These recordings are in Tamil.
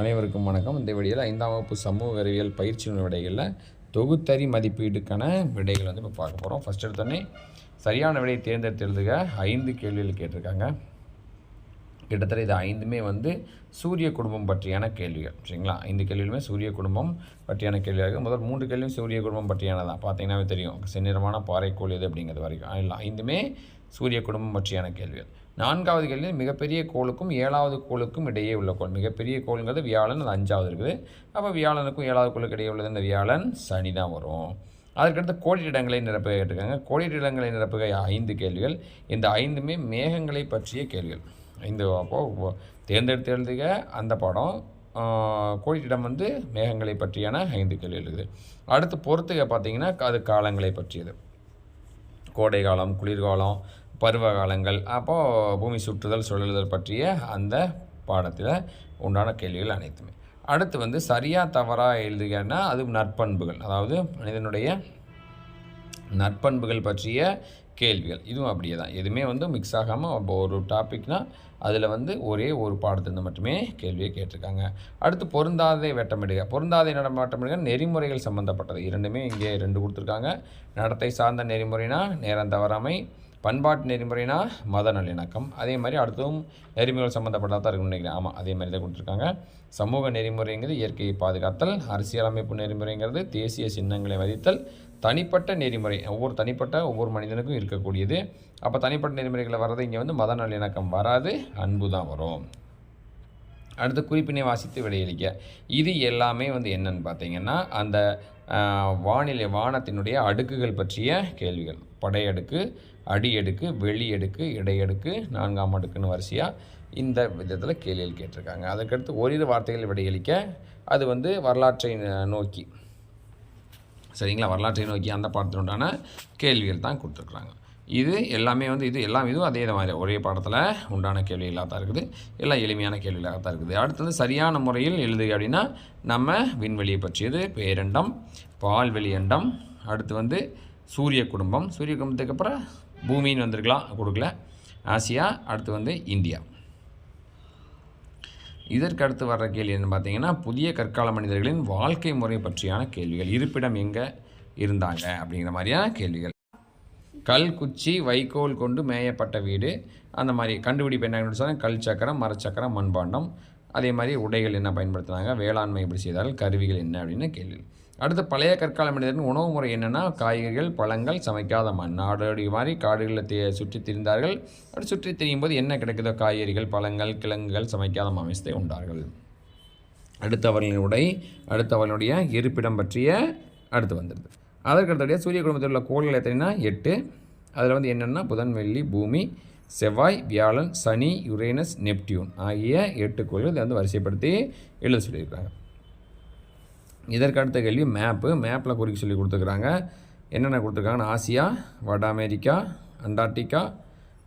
அனைவருக்கும் வணக்கம். இந்த வீடியோவில் ஐந்தாம் வகுப்பு சமூக அறிவியல் பயிற்சி விடைகளில் தொகுத்தறி மதிப்பீடுக்கான விடைகள் வந்து இப்போ பார்க்க போகிறோம் ஃபஸ்ட் எடுத்தோடனே சரியான விடையை தேர்ந்தெடுத்து எழுதுக. ஐந்து கேள்விகள் கேட்டிருக்காங்க. கிட்டத்தட்ட இது ஐந்துமே வந்து சூரிய குடும்பம் பற்றியான கேள்விகள் சரிங்களா? ஐந்து கேள்விகளுமே சூரிய குடும்பம் பற்றியான கேள்வியாக முதல் மூன்று கேள்வியும் சூரிய குடும்பம் பற்றியானதான் பார்த்தீங்கன்னாவே தெரியும். செந்நிறமான பாறைக்கோள் எது அப்படிங்கிறது வரைக்கும். இல்லை ஐந்துமே சூரிய குடும்பம் பற்றியான கேள்விகள். நான்காவது கேள்வி மிகப்பெரிய கோளுக்கும் ஏழாவது கோளுக்கும் இடையே உள்ள கோள். மிகப்பெரிய கோளுங்கிறது வியாழன் அது அஞ்சாவது இருக்குது. அப்போ வியாழனுக்கும் ஏழாவது கோளுக்கு இடையே உள்ளது இந்த வியாழன் சனி தான் வரும். அதற்கடுத்து கோடியிடங்களை நிரப்புக கேட்டிருக்காங்க. கோடியிடங்களை நிரப்புக ஐந்து கேள்விகள். இந்த ஐந்துமே மேகங்களை பற்றிய கேள்விகள். ஐந்து அப்போது தேர்ந்தெடுத்து எழுதுக. அந்த பாடம் கோடிட்டிடம் வந்து மேகங்களை பற்றியான ஐந்து கேள்வி எழுதுது அடுத்து பொறுத்துக பார்த்தீங்கன்னா அது காலங்களை பற்றியது. கோடை காலம் குளிர்காலம் பருவ காலங்கள் அப்போது பூமி சுற்றுதல் சுழலுதல் பற்றிய அந்த பாடத்தில் உண்டான கேள்விகள் அனைத்துமே. அடுத்து வந்து சரியாக தவறாக எழுதுகன்னா அது நற்பண்புகள். அதாவது மனிதனுடைய நற்பண்புகள் பற்றிய கேள்விகள். இதுவும் அப்படியே தான். எதுவுமே வந்து மிக்ஸ் ஆகாமல் ஒரு டாபிக்னால் அதில் வந்து ஒரே ஒரு பாடத்திலிருந்து மட்டுமே கேள்வியை கேட்டிருக்காங்க. அடுத்து பொருந்தாதை வெட்டமிடுக. பொருந்தாதை நட வெட்டமிடுக? நெறிமுறைகள் சம்மந்தப்பட்டது இரண்டுமே இங்கே ரெண்டு கொடுத்துருக்காங்க. நடத்தை சார்ந்த நெறிமுறைனா நேரம் தவறாமை பண்பாட்டு நெறிமுறைனா மத நல்லிணக்கம். அதே மாதிரி அடுத்ததும் நெறிமுறைகள் சம்மந்தப்பட்டதாக தான் இருக்குன்னு நினைக்கிறேன். ஆமாம் அதே மாதிரி தான் கொடுத்துருக்காங்க. சமூக நெறிமுறைங்கிறது இயற்கையை பாதுகாத்தல் அரசியலமைப்பு நெறிமுறைங்கிறது தேசிய சின்னங்களை மதித்தல் தனிப்பட்ட நெறிமுறை ஒவ்வொரு தனிப்பட்ட ஒவ்வொரு மனிதனுக்கும் இருக்கக்கூடியது. அப்போ தனிப்பட்ட நெறிமுறைகளை வர்றது இங்கே வந்து மத நல்லிணக்கம் வராது அன்பு தான் வரும். அடுத்து குறிப்பினை வாசித்து விடையளிக்க. இது எல்லாமே வந்து என்னன்னு பார்த்தீங்கன்னா அந்த வானிலை வானத்தினுடைய அடுக்குகள் பற்றிய கேள்விகள். படையடுக்கு அடியடுக்கு வெளியடுக்கு இடையடுக்கு நான்காம் அடுக்குன்னு வரிசையாக இந்த விதத்தில் கேள்விகள் கேட்டிருக்காங்க. அதுக்கடுத்து ஓரிரு வார்த்தைகள் விடையளிக்க. அது வந்து வரலாற்றை நோக்கி. சரிங்களா? வரலாற்றை நோக்கி அந்த பாடத்தினுண்டான கேள்விகள் தான் கொடுத்துருக்குறாங்க. இது எல்லாமே வந்து இது எல்லாம் இதுவும் அதே மாதிரி ஒரே பாடத்தில் உண்டான கேள்விகளாக தான் இருக்குது. எல்லாம் எளிமையான கேள்விகளாக தான் இருக்குது அடுத்தது சரியான முறையில் எழுதுக அப்படின்னா நம்ம விண்வெளியை பற்றியது பேரண்டம் பால்வெளி அண்டம் அடுத்து வந்து சூரிய குடும்பம். சூரிய குடும்பத்துக்கு அப்புறம் பூமின்னு வந்திருக்கலாம் கொடுக்கல. ஆசியா அடுத்து வந்து இந்தியா. இதற்கு அடுத்து வர்ற கேள்வி என்ன பார்த்தீங்கன்னா புதிய கற்கால மனிதர்களின் வாழ்க்கை முறை பற்றியான கேள்விகள். இருப்பிடம் எங்கே இருந்தாங்க அப்படிங்கிற மாதிரியான கேள்விகள். கல் குச்சி வைக்கோல் கொண்டு மேயப்பட்ட வீடு. அந்த மாதிரி கண்டுபிடிப்பு என்ன சொன்னால் கல் சக்கரம் மரச்சக்கரம் மண்பாண்டம். அதே மாதிரி உடைகள் என்ன பயன்படுத்துனாங்க வேளாண்மை எப்படி செய்தார்கள் கருவிகள் என்ன அப்படின்னு கேள்வி. அடுத்து பழைய கற்கால மனிதர்கள் உணவு முறை என்னென்னா காய்கறிகள் பழங்கள் சமைக்காத மண். நாடோடி மாதிரி காடுகளில் தே சுற்றி திரிந்தார்கள். அப்படி சுற்றி திரியும் போது என்ன கிடைக்குதோ? காய்கறிகள் பழங்கள் கிழங்குகள் சமைக்காத மாமிசத்தை உண்டார்கள். அடுத்தவர்களின் உடை அடுத்தவர்களுடைய இருப்பிடம் பற்றிய அடுத்து வந்துடுது அதற்கு அடுத்தபடியாக சூரிய குடும்பத்தில் உள்ள கோள்கள் எத்தனைனா? எட்டு. அதில் வந்து என்னென்னா? புதன் வெள்ளி பூமி செவ்வாய் வியாழன் சனி யுரேனஸ் நெப்டியூன் ஆகிய எட்டு கோள்கள் இதை வந்து வரிசைப்படுத்தி எழுத சொல்லியிருக்காங்க. இதற்கு அடுத்த கேள்வி மேப்பு மேப்பில் குறிக்க சொல்லி கொடுத்துருக்குறாங்க. என்னென்ன கொடுத்துருக்காங்கன்னா? ஆசியா வட அமெரிக்கா அண்டார்டிகா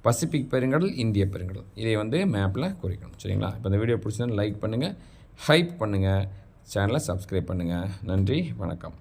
பசிபிக் பெருங்கடல் இந்திய பெருங்கடல். இதை வந்து மேப்பில் குறிக்கணும். சரிங்களா? இப்போ இந்த வீடியோ பிடிச்சதுன்னு லைக் பண்ணுங்கள் ஹைப் பண்ணுங்கள் சேனலை சப்ஸ்கிரைப் பண்ணுங்கள் நன்றி வணக்கம்.